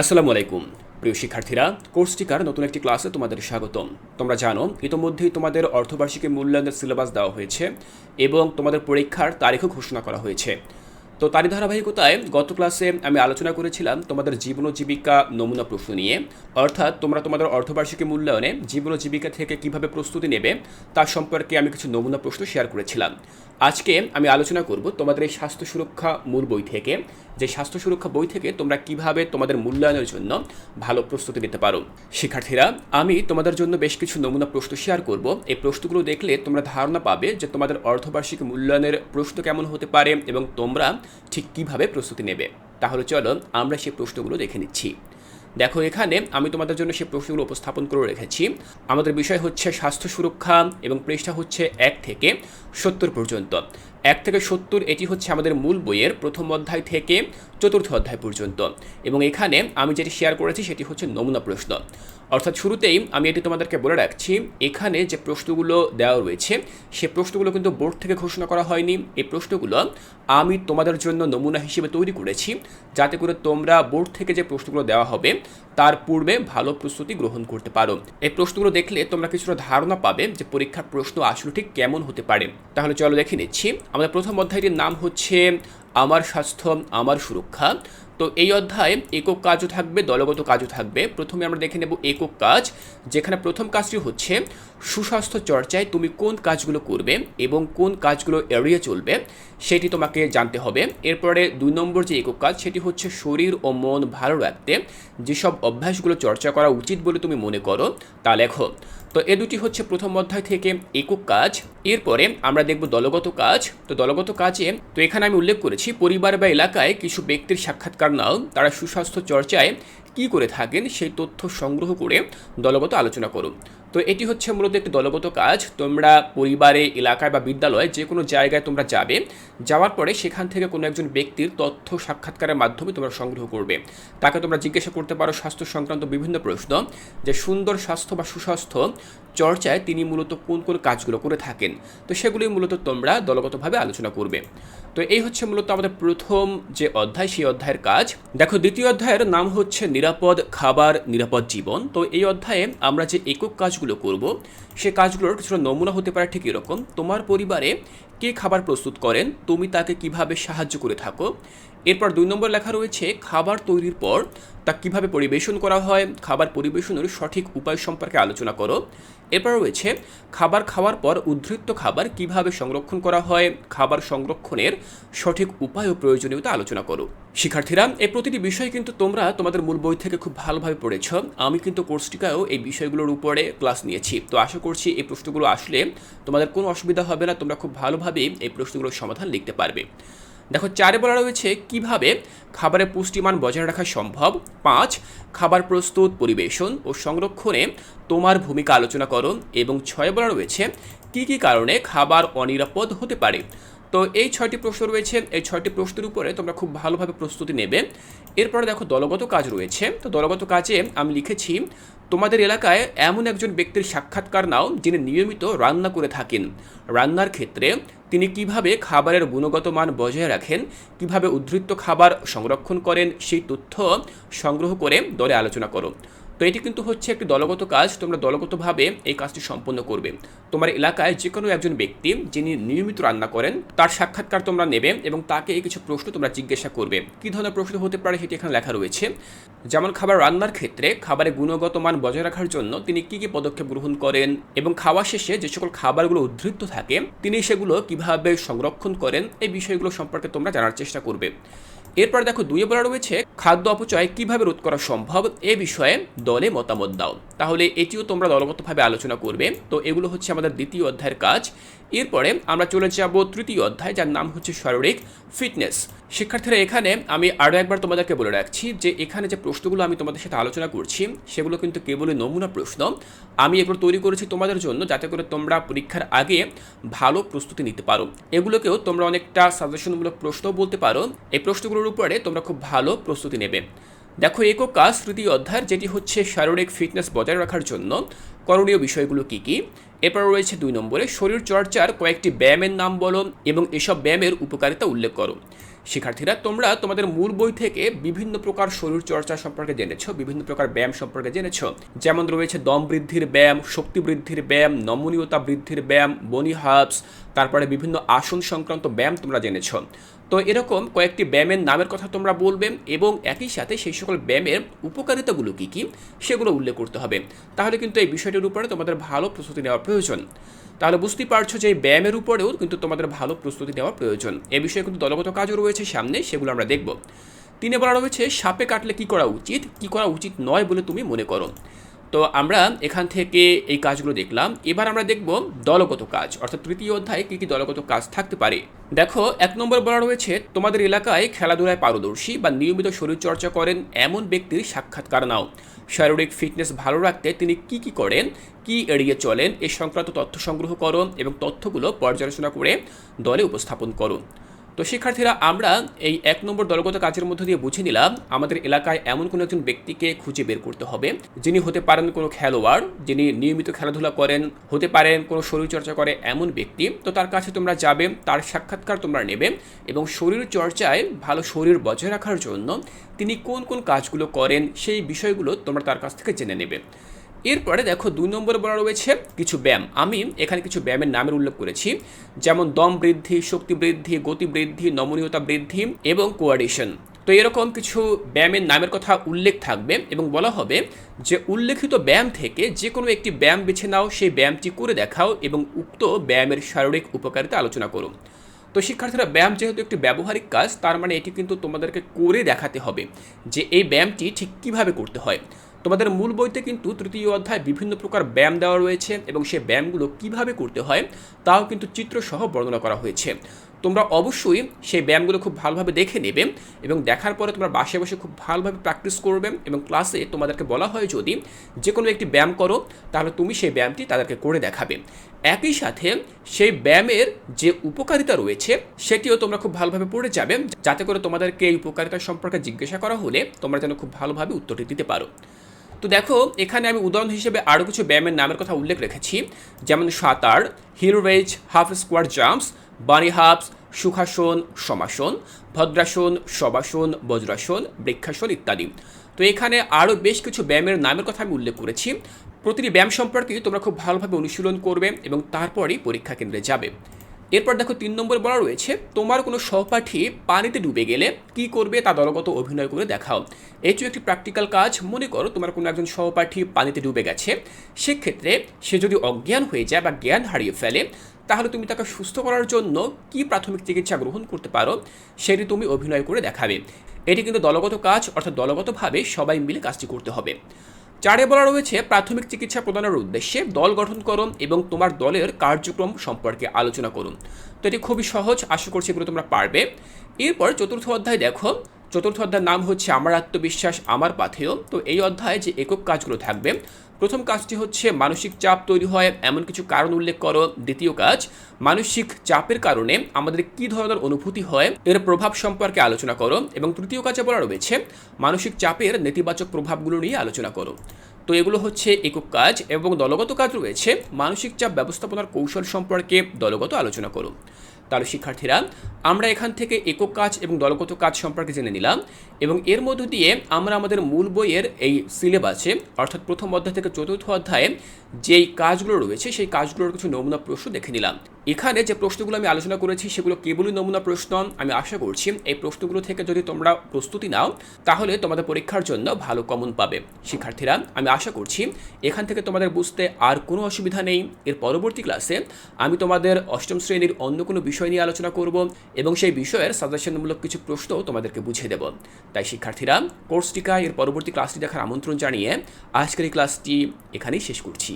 আসসালামু আলাইকুম। প্রিয় শিক্ষার্থীরা, কোর্স টিকার নতুন একটি ক্লাসে তোমাদের স্বাগতম। তোমরা জানো, ইতোমধ্যেই তোমাদের অর্ধবার্ষিকী মূল্যায়নের সিলেবাস দেওয়া হয়েছে এবং তোমাদের পরীক্ষার তারিখও ঘোষণা করা হয়েছে। তো তারই ধারাবাহিকতায় গত ক্লাসে আমি আলোচনা করেছিলাম তোমাদের জীবন ও জীবিকা নমুনা প্রশ্ন নিয়ে। অর্থাৎ তোমরা তোমাদের অর্ধবার্ষিকী মূল্যায়নে জীবন ও জীবিকা থেকে কীভাবে প্রস্তুতি নেবে তার সম্পর্কে আমি কিছু নমুনা প্রশ্ন শেয়ার করেছিলাম। আজকে আমি আলোচনা করব তোমাদের এই স্বাস্থ্য সুরক্ষা মূল বই থেকে। যে স্বাস্থ্য সুরক্ষা বই থেকে তোমরা কীভাবে তোমাদের মূল্যায়নের জন্য ভালো প্রস্তুতি নিতে পারো। শিক্ষার্থীরা, আমি তোমাদের জন্য বেশ কিছু নমুনা প্রশ্ন শেয়ার করব। এই প্রশ্নগুলো দেখলে তোমরা ধারণা পাবে যে তোমাদের অর্ধবার্ষিক মূল্যায়নের প্রশ্ন কেমন হতে পারে এবং তোমরা ঠিক কীভাবে প্রস্তুতি নেবে। তাহলে চলো আমরা সেই প্রশ্নগুলো দেখে নিচ্ছি। দেখো, এখানে আমি তোমাদের জন্য সেই প্রশ্নগুলো উপস্থাপন করে রেখেছি। আমাদের বিষয় হচ্ছে স্বাস্থ্য সুরক্ষা এবং পৃষ্ঠা হচ্ছে এক থেকে সত্তর পর্যন্ত। এক থেকে সত্তর এটি হচ্ছে আমাদের মূল বইয়ের প্রথম অধ্যায় থেকে চতুর্থ অধ্যায় পর্যন্ত। এবং এখানে আমি যেটি শেয়ার করেছি সেটি হচ্ছে নমুনা প্রশ্ন। অর্থাৎ শুরুতেই আমি এটি তোমাদেরকে বলে রাখছি, এখানে যে প্রশ্নগুলো দেওয়া রয়েছে, সে প্রশ্নগুলো কিন্তু বোর্ড থেকে ঘোষণা করা হয়নি। এই প্রশ্নগুলো আমি তোমাদের জন্য নমুনা হিসেবে তৈরি করেছি, যাতে করে তোমরা বোর্ড থেকে যে প্রশ্নগুলো দেওয়া হবে, তার পূর্বে ভালো প্রস্তুতি গ্রহণ করতে পারো। এই প্রশ্নগুলো দেখলে তোমরা কিছুটা ধারণা পাবে যে পরীক্ষার প্রশ্ন আসলে ঠিক কেমন হতে পারে। তাহলে চলো দেখে নিচ্ছি। আমাদের প্রথম অধ্যায়টির নাম হচ্ছে আমার স্বাস্থ্য, আমার সুরক্ষা। তো এই অধ্যায়ে একক কাজও থাকবে, দলগত কাজও থাকবে। প্রথমে আমরা দেখে নেব একক কাজ, যেখানে প্রথম কাজটি হচ্ছে সুস্বাস্থ্য চর্চায় তুমি কোন কাজগুলো করবে এবং কোন কাজগুলো এড়িয়ে চলবে সেটি তোমাকে জানতে হবে। এরপরে দুই নম্বর যে একক কাজ, সেটি হচ্ছে শরীর ও মন ভালো রাখতে। যেসব অভ্যাসগুলো চর্চা করা উচিত বলে তুমি মনে করো, তা লেখো। তো এ দুটি হচ্ছে প্রথম অধ্যায় থেকে একক কাজ। এরপরে আমরা দেখব দলগত কাজ। তো দলগত কাজে, তো এখানে আমি উল্লেখ করেছি, পরিবার বা এলাকায় কিছু ব্যক্তির সাক্ষাৎকার নাও। তারা সুস্বাস্থ্য চর্চায় কি করে থাকেন সেই তথ্য সংগ্রহ করে দলগত আলোচনা করুন। তো এটি হচ্ছে মূলত একটি দলগত কাজ। তোমরা পরিবারে, এলাকায় বা বিদ্যালয়ে যে কোনো জায়গায় তোমরা যাবে। যাওয়ার পরে সেখান থেকে কোনো একজন ব্যক্তির তথ্য সাক্ষাৎকারের মাধ্যমে তোমরা সংগ্রহ করবে। তাকে তোমরা জিজ্ঞাসা করতে পারো স্বাস্থ্য সংক্রান্ত বিভিন্ন প্রশ্ন যে সুন্দর স্বাস্থ্য বা সুস্বাস্থ্য চর্চায় তিনি মূলত কোন কোন কাজগুলো করে থাকেন। তো সেগুলি মূলত তোমরা দলগতভাবে আলোচনা করবে। তো এই হচ্ছে মূলত আমাদের প্রথম যে অধ্যায়, সেই অধ্যায়ের কাজ। দেখো, দ্বিতীয় অধ্যায়ের নাম হচ্ছে নিরাপদ খাবার, নিরাপদ জীবন। তো এই অধ্যায়ে আমরা যে একক কাজগুলো করব সে কাজগুলোর কিছুটা নমুনা হতে পারে ঠিক এরকম। তোমার পরিবারে কে খাবার প্রস্তুত করেন? তুমি তাকে কীভাবে সাহায্য করে থাকো? এরপর দুই নম্বর লেখা রয়েছে, খাবার তৈরির পর তা কীভাবে পরিবেশন করা হয়? খাবার পরিবেশনের সঠিক উপায় সম্পর্কে আলোচনা করো। এরপর রয়েছে, খাবার খাওয়ার পর উদ্ধৃত্ত খাবার কীভাবে সংরক্ষণ করা হয়? খাবার সংরক্ষণের সঠিক উপায় ও প্রয়োজনীয়তা আলোচনা করো। শিক্ষার্থীরা, এই প্রতিটি বিষয় কিন্তু তোমরা তোমাদের মূল বই থেকে খুব ভালোভাবে পড়েছ। আমি কিন্তু কোর্সটিকাও এই বিষয়গুলোর উপরে ক্লাস নিয়েছি। তো আশা করছি, এই প্রশ্নগুলো আসলে তোমাদের কোনো অসুবিধা হবে না, তোমরা খুব ভালোভাবে এই প্রশ্নগুলোর সমাধান লিখতে পারবে। দেখো, চারে বলা রয়েছে কীভাবে খাবারের পুষ্টিমান বজায় রাখা সম্ভব? পাঁচ, খাবার প্রস্তুত, পরিবেশন ও সংরক্ষণে তোমার ভূমিকা আলোচনা করো। এবং ছয় বলা রয়েছে, কী কী কারণে খাবার অনিরাপদ হতে পারে? তো এই ছয়টি প্রশ্ন রয়েছে, এই ছয়টি প্রশ্নের উপরে তোমরা খুব ভালোভাবে প্রস্তুতি নেবে। এরপরে দেখো দলগত কাজ রয়েছে। তো দলগত কাজে আমি লিখেছি, তোমাদের এলাকায় এমন একজন ব্যক্তির সাক্ষাৎকার নাও যিনি নিয়মিত রান্না করে থাকেন। রান্নার ক্ষেত্রে তিনি কীভাবে খাবারের গুণগত মান বজায় রাখেন, কীভাবে উদ্ধৃত্ত খাবার সংরক্ষণ করেন, সেই তথ্য সংগ্রহ করে দলে আলোচনা করো। তো এটি কিন্তু হচ্ছে একটি দলগত কাজ, তোমরা দলগতভাবে এই কাজটি সম্পন্ন করবে। তোমার এলাকায় যে কোনো একজন ব্যক্তি যিনি নিয়মিত রান্না করেন, তার সাক্ষাৎকার তোমরা নেবে এবং তাকে এই কিছু প্রশ্ন তোমরা জিজ্ঞাসা করবে। কী ধরনের প্রশ্ন হতে পারে সেটি এখানে লেখা রয়েছে। যেমন খাবার রান্নার ক্ষেত্রে খাবারের গুণগত মান বজায় রাখার জন্য তিনি কী কী পদক্ষেপ গ্রহণ করেন এবং খাওয়া শেষে যে সকল খাবারগুলো উদ্ধৃত থাকে, তিনি সেগুলো কীভাবে সংরক্ষণ করেন, এই বিষয়গুলো সম্পর্কে তোমরা জানার চেষ্টা করবে। এরপর দেখো দুইয়ে বলা রয়েছে খাদ্য অপচয় কীভাবে রোধ করা সম্ভব এ বিষয়ে দলে মতামত দাও। তাহলে এটিও তোমরা দলগতভাবে আলোচনা করবে। তো এগুলো হচ্ছে আমাদের দ্বিতীয় অধ্যায়ের কাজ। এরপরে আমরা চলে যাব তৃতীয় অধ্যায়, যার নাম হচ্ছে শারীরিক ফিটনেস। শিক্ষার্থীরা, এখানে আমি আরও একবার তোমাদেরকে বলে রাখছি যে এখানে যে প্রশ্নগুলো আমি তোমাদের সাথে আলোচনা করছি, সেগুলো কিন্তু কেবলই নমুনা প্রশ্ন। আমি এগুলো তৈরি করেছি তোমাদের জন্য যাতে করে তোমরা পরীক্ষার আগে ভালো প্রস্তুতি নিতে পারো। এগুলোকেও তোমরা অনেকটা সাজেশনমূলক প্রশ্ন বলতে পারো। এই প্রশ্নগুলোর উপরে তোমরা খুব ভালো প্রস্তুতি নেবে। দেখো, একক কাজ তৃতীয় অধ্যায়ের, যেটি হচ্ছে শারীরিক ফিটনেস বজায় রাখার জন্য। করণীয় বিষয়গুলো কী কী? এরপর রয়েছে দুই নম্বরে, শরীর চর্চার কয়েকটি ব্যায়ামের নাম বলো এবং এসব ব্যায়ামের উপকারিতা উল্লেখ করো। শিক্ষার্থীরা, তোমরা তোমাদের মূল বই থেকে বিভিন্ন প্রকার শরীর চর্চা সম্পর্কে জেনেছো, বিভিন্ন প্রকার ব্যায়াম সম্পর্কে জেনেছ। যেমন রয়েছে দম বৃদ্ধির ব্যায়াম, শক্তি বৃদ্ধির ব্যায়াম, নমনীয়তা বৃদ্ধির ব্যায়াম, বনি হার্বস তারপরে বিভিন্ন আসন সংক্রান্ত ব্যায়াম তোমরা জেনেছ। তো এরকম কয়েকটি ব্যায়ামের নামের কথা তোমরা বলবে এবং একই সাথে সেই সকল ব্যায়ামের উপকারিতাগুলো কী কী সেগুলো উল্লেখ করতে হবে। তাহলে কিন্তু এই বিষয়টির উপরে তোমাদের ভালো প্রস্তুতি নেওয়া প্রয়োজন। তাহলে বুঝতেই পারছ যে ব্যায়ামের উপরেও কিন্তু তোমাদের ভালো প্রস্তুতি নেওয়া প্রয়োজন। এ বিষয়ে কিন্তু দলগত কাজও রয়েছে সামনে, সেগুলো আমরা দেখব। তিনে বলা রয়েছে, সাপে কাটলে কি করা উচিত? কি করা উচিত নয় বলে তুমি মনে করো। তো আমরা এখান থেকে এই কাজগুলো দেখলাম। এবার আমরা দেখব দলগত কাজ, অর্থাৎ তৃতীয় অধ্যায়ে কী কী দলগত কাজ থাকতে পারে। দেখো, এক নম্বর বলা রয়েছে, তোমাদের এলাকায় খেলাধুলায় পারদর্শী বা নিয়মিত শরীরচর্চা করেন এমন ব্যক্তির সাক্ষাৎকার নাও। শারীরিক ফিটনেস ভালো রাখতে তিনি কি কি করেন, কি এড়িয়ে চলেন, এ সংক্রান্ত তথ্য সংগ্রহ করো এবং তথ্যগুলো পর্যালোচনা করে দলে উপস্থাপন করো। তো শিক্ষার্থীরা, আমরা এই এক নম্বর দলগত কাজের মধ্য দিয়ে বুঝে নিলাম আমাদের এলাকায় এমন কোনো একজন ব্যক্তিকে খুঁজে বের করতে হবে, যিনি হতে পারেন কোনো খেলোয়াড়, যিনি নিয়মিত খেলাধুলা করেন, হতে পারেন কোনো শরীরচর্চা করে এমন ব্যক্তি। তো তার কাছে তোমরা যাবে, তার সাক্ষাৎকার তোমরা নেবে এবং শরীর চর্চায় ভালো শরীর বজায় রাখার জন্য তিনি কোন কোন কাজগুলো করেন, সেই বিষয়গুলো তোমরা তার কাছ থেকে জেনে নেবে। এরপরে দেখো দুই নম্বরে বলা রয়েছে কিছু ব্যায়াম। আমি এখানে কিছু ব্যায়ামের নামের উল্লেখ করেছি, যেমন দম বৃদ্ধি, শক্তি বৃদ্ধি, গতি বৃদ্ধি, নমনীয়তা বৃদ্ধি এবং কোয়ার্ডিশন তো এরকম কিছু ব্যায়ামের নামের কথা উল্লেখ থাকবে এবং বলা হবে যে উল্লেখিত ব্যায়াম থেকে যে কোনো একটি ব্যায়াম বেছে নাও, সেই ব্যায়ামটি করে দেখাও এবং উক্ত ব্যায়ামের শারীরিক উপকারিতা আলোচনা করো। তো শিক্ষার্থীরা, ব্যায়াম যেহেতু একটি ব্যবহারিক কাজ, তার মানে এটি কিন্তু তোমাদেরকে করে দেখাতে হবে যে এই ব্যায়ামটি ঠিক কীভাবে করতে হয়। তোমাদের মূল বইতে কিন্তু তৃতীয় অধ্যায় বিভিন্ন প্রকার ব্যায়াম দেওয়া রয়েছে এবং সে ব্যায়ামগুলো কীভাবে করতে হয়, তাও কিন্তু চিত্রসহ বর্ণনা করা হয়েছে। তোমরা অবশ্যই সেই ব্যায়ামগুলো খুব ভালোভাবে দেখে নেবে এবং দেখার পরে তোমরা বাসে বসে খুব ভালোভাবে প্র্যাকটিস করবে এবং ক্লাসে তোমাদেরকে বলা হয় যদি যে কোনো একটি ব্যায়াম করো, তাহলে তুমি সেই ব্যায়ামটি তাদেরকে করে দেখাবে। একই সাথে সেই ব্যায়ামের যে উপকারিতা রয়েছে, সেটিও তোমরা খুব ভালোভাবে পড়ে যাবে, যাতে করে তোমাদেরকে এই উপকারিতা সম্পর্কে জিজ্ঞাসা করা হলে তোমরা যেন খুব ভালোভাবে উত্তরটি দিতে পারো। তো দেখো, এখানে আমি উদাহরণ হিসেবে আরও কিছু ব্যায়ামের নামের কথা উল্লেখ রেখেছি। যেমন সাঁতার heel raise half square jumps bunny hops sukhasana, samasana, bhadrasana shavasana vajrasana, vrikshasana ইত্যাদি। তো এখানে আরও বেশ কিছু ব্যায়ামের নামের কথা আমি উল্লেখ করেছি। প্রতিটি ব্যায়াম সম্পর্কে তোমরা খুব ভালোভাবে অনুশীলন করবে এবং তারপরেই পরীক্ষা কেন্দ্রে যাবে। এরপর দেখো তিন নম্বর বলা রয়েছে, তোমার কোনো সহপাঠী পানিতে ডুবে গেলে কি করবে তা দলগত অভিনয় করে দেখাও। এটি একটি প্র্যাকটিক্যাল কাজ, মনে করো তোমার কোনো একজন সহপাঠী পানিতে ডুবে গেছে, সেক্ষেত্রে সে যদি অজ্ঞান হয়ে যায় বা জ্ঞান হারিয়ে ফেলে, তাহলে তুমি তাকে সুস্থ করার জন্য কি প্রাথমিক চিকিৎসা গ্রহণ করতে পারো, সেটি তুমি অভিনয় করে দেখাবে। এটি কিন্তু দলগত কাজ, অর্থাৎ দলগতভাবে সবাই মিলে কাজটি করতে হবে। চারে বলা রয়েছে, প্রাথমিক চিকিৎসা প্রদানের উদ্দেশ্যে দল গঠন করুন এবং তোমার দলের কার্যক্রম সম্পর্কে আলোচনা করুন। তো এটি খুবই সহজ, আশা করছি এগুলো তোমরা পারবে। এরপর চতুর্থ অধ্যায় দেখো চতুর্থ অধ্যায়ের নাম হচ্ছে আমার আত্মবিশ্বাস, আমার পাথেয় তো এই অধ্যায়ে যে একক কাজগুলো থাকবে, প্রথম কাজটি হচ্ছে মানসিক চাপ তৈরি হয়, এমন কিছু কারণ উল্লেখ করো। দ্বিতীয় কাজ, মানসিক চাপের কারণে আমাদের কি ধরনের অনুভূতি হয়, এর প্রভাব সম্পর্কে আলোচনা করো। এবং তৃতীয় কাজে বলা রয়েছে, মানসিক চাপের নেতিবাচক প্রভাবগুলো নিয়ে আলোচনা করো। তো এগুলো হচ্ছে একক কাজ এবং দলগত কাজ রয়েছে। মানসিক চাপ ব্যবস্থাপনার কৌশল সম্পর্কে দলগত আলোচনা করো। তাহলে শিক্ষার্থীরা। আমরা এখান থেকে একক কাজ এবং দলগত কাজ সম্পর্কে জেনে নিলাম এবং এর মধ্য দিয়ে আমরা আমাদের মূল বইয়ের এই সিলেবাসে, অর্থাৎ প্রথম অধ্যায় থেকে চতুর্থ অধ্যায়ে যেই কাজগুলো রয়েছে, সেই কাজগুলোর কিছু নমুনা প্রশ্ন দেখে নিলাম। এখানে যে প্রশ্নগুলো আমি আলোচনা করেছি, সেগুলো কেবলই নমুনা প্রশ্ন, আমি আশা করছি এই প্রশ্নগুলো থেকে যদি তোমরা প্রস্তুতি নাও, তাহলে তোমাদের পরীক্ষার জন্য ভালো কমন পাবে। শিক্ষার্থীরা, আমি আশা করছি এখান থেকে তোমাদের বুঝতে আর কোনো অসুবিধা নেই। এর পরবর্তী ক্লাসে আমি তোমাদের অষ্টম শ্রেণির অন্য কোনো বিষয় নিয়ে আলোচনা করব এবং সেই বিষয়ের সাজেশনমূলক কিছু প্রশ্ন তোমাদেরকে বুঝিয়ে দেব। তাই শিক্ষার্থীরা, কোর্স কোর্সটিকা এর পরবর্তী ক্লাসটি দেখার আমন্ত্রণ জানিয়ে আজকের এই ক্লাসটি এখানেই শেষ করছি।